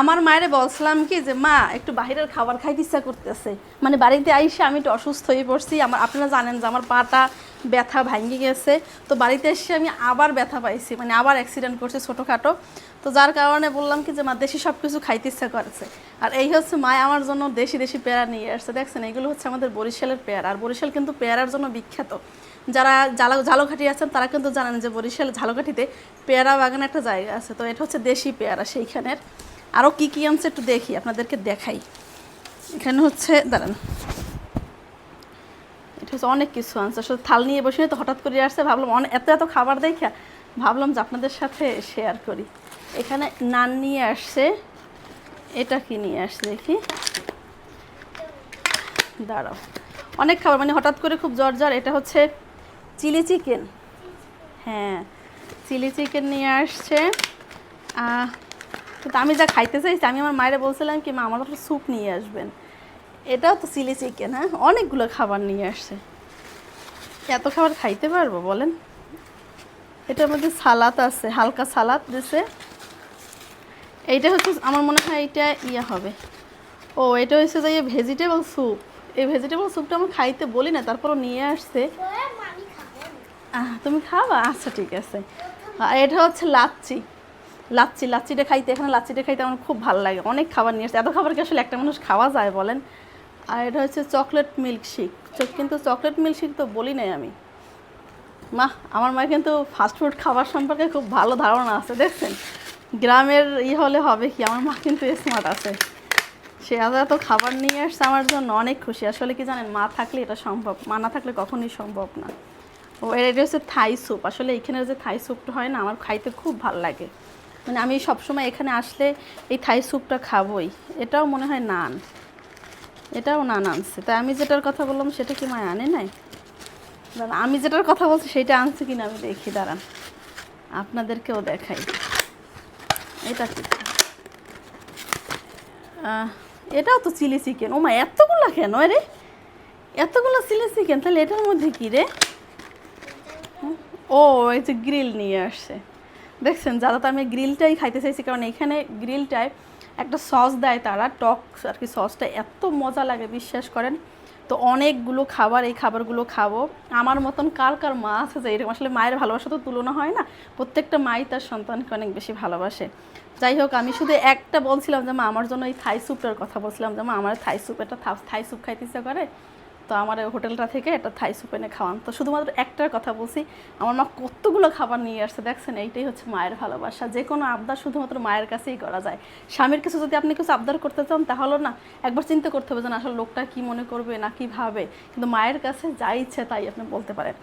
আমার মায়েরে বলছিলাম কি যে, মা, একটু বাইরের খাবার খাইতে ইচ্ছা করতেছে। মানে বাড়িতে আইসে আমি একটু অসুস্থ হয়ে পড়ছি। আমার, আপনারা জানেন যে আমার পাটা ব্যথা ভাঙ্গি গেছে। তো বাড়িতে এসে আমি আবার ব্যথা পাইছি মানে আবার অ্যাক্সিডেন্ট করছি ছোটোখাটো। তো যার কারণে বললাম কি যে, মা, দেশি সব কিছু খাইতে ইচ্ছা করেছে। আর এই হচ্ছে মায় আমার জন্য দেশি দেশি পেয়ারা নিয়ে আসছে। দেখছেন, এগুলো হচ্ছে আমাদের বরিশালের পেয়ারা। আর বরিশাল কিন্তু পেয়ারার জন্য বিখ্যাত। যারা জালো ঝালকাঠি আছেন, তারা কিন্তু জানেন যে বরিশাল ঝালকাঠিতে পেয়ারা বাগানে একটা জায়গা আছে। তো এটা হচ্ছে দেশি পেয়ারা সেইখানের। আরও কী কী আনছে একটু দেখি, আপনাদেরকে দেখাই। এখানে হচ্ছে, দাঁড়ান। এটা হচ্ছে অনেক কিছু আনছে। আসলে থাল নিয়ে বসে তো হঠাৎ করে আসছে, ভাবলাম অনেক এত এত খাবার দেখা, ভাবলাম যে আপনাদের সাথে শেয়ার করি। এখানে নান নিয়ে আসছে, এটা কি নিয়ে আসছে দেখি? দাঁড়াও। অনেক খাবার মানে হঠাৎ করে খুব জ্বর জ্বর, এটা হচ্ছে চিলি চিকেন। হ্যাঁ চিলি চিকেন নিয়ে আসছে। কিন্তু আমি যা খাইতে চাইছি আমি আমার মায়েরা বলছিলাম কি মা আমার একটা স্যুপ নিয়ে আসবেন। এটাও তো চিলি চিকেন হ্যাঁ? অনেকগুলো খাবার নিয়ে আসছে। এত খাবার খাইতে পারব বলেন? এটার মধ্যে সালাদ আছে হালকা সালাদ দিছে। এইটা হচ্ছে আমার মনে হয় এইটা ইয়ে হবে। ও এটা হচ্ছে যে ভেজিটেবল স্যুপ এই ভেজিটেবল স্যুপটা আমি খাইতে বলি না তারপরও নিয়ে আসছে। তুমি খাবা? আচ্ছা ঠিক আছে। আর এটা হচ্ছে লাচ্ছি। লাচ্ছি, লাচ্ছিটা খাইতে, এখানে লাচ্ছিটা খাইতে আমার খুব ভালো লাগে। অনেক খাবার নিয়ে এত খাবার কি আসলে একটা মানুষ খাওয়া যায় বলেন? আর এটা হচ্ছে চকলেট মিল্ক শেক কিন্তু চকলেট মিল্ক শেক তো বলি নাই আমি। মা আমার মা কিন্তু ফাস্টফুড খাবার সম্পর্কে খুব ভালো ধারণা আছে, দেখছেন? গ্রামের ই হলে হবে কি? আমার মা কিন্তু স্মার্ট আছে। সে এত খাবার নিয়ে আসছে আমার জন্য, অনেক খুশি। আসলে কি জানেন, মা থাকলে এটা সম্ভব, মা না থাকলে কখনোই সম্ভব না। ও এটা হচ্ছে থাই স্যুপ আসলে এখানের যে থাই স্যুপটা হয় না, আমার খাইতে খুব ভালো লাগে। মানে আমি সবসময় এখানে আসলে এই থাই স্যুপটা খাবই। এটাও মনে হয় নান। এটাও নান আনছে। তাই আমি যেটার কথা বললাম, সেটা কি মায় আনে নাই? দাঁড়ান, আমি যেটার কথা বলছি, সেটা আনছে কিনা আমি দেখি, দাঁড়ান। আপনাদেরকেও দেখাই। এটা কি? এটাও তো চিলি চিকেন। ও মা এতগুলো কেন? রে এতগুলো চিলি চিকেন? তাহলে এটার মধ্যে কি রে? ও, এই যে গ্রিল নিয়ে আসছে। দেখছেন, যারা তো আমি গ্রিলটাই খাইতে চাইছি, কারণ এখানে গ্রিলটায় একটা সস দেয় তারা, টক আর কি সসটা এত মজা লাগে, বিশ্বাস করেন। তো অনেকগুলো খাবার, এই খাবারগুলো খাব। আমার মতন কার কার মা আছে যে এরকম? আসলে মায়ের ভালোবাসা তো তুলনা হয় না, প্রত্যেকটা মাই তার সন্তানকে অনেক বেশি ভালোবাসে। যাই হোক, আমি শুধু একটা বলছিলাম যে মা, আমার জন্য এই থাই স্যুপটার কথা বলছিলাম যে মা, আমার থাই স্যুপ একটা থাই স্যুপ খাইতে ইচ্ছা করে? তো আমার হোটেলটা থেকে একটা থাই স্যুপ এনে খাওয়ান। তো শুধুমাত্র একটার কথা বলছি, আমার মা কতগুলো খাবার নিয়ে আসছে, দেখছেন? এইটাই হচ্ছে মায়ের ভালোবাসা। যে কোনো আবদার শুধুমাত্র মায়ের কাছেই করা যায়। স্বামীর কিছু যদি আপনি কিছু আবদার করতে চান, তাহলে না, একবার চিন্তা করতে হবে যেন আসলে লোকটা কী মনে করবে না কী ভাবে। কিন্তু মায়ের কাছে যা ইচ্ছে তাই আপনি বলতে পারেন।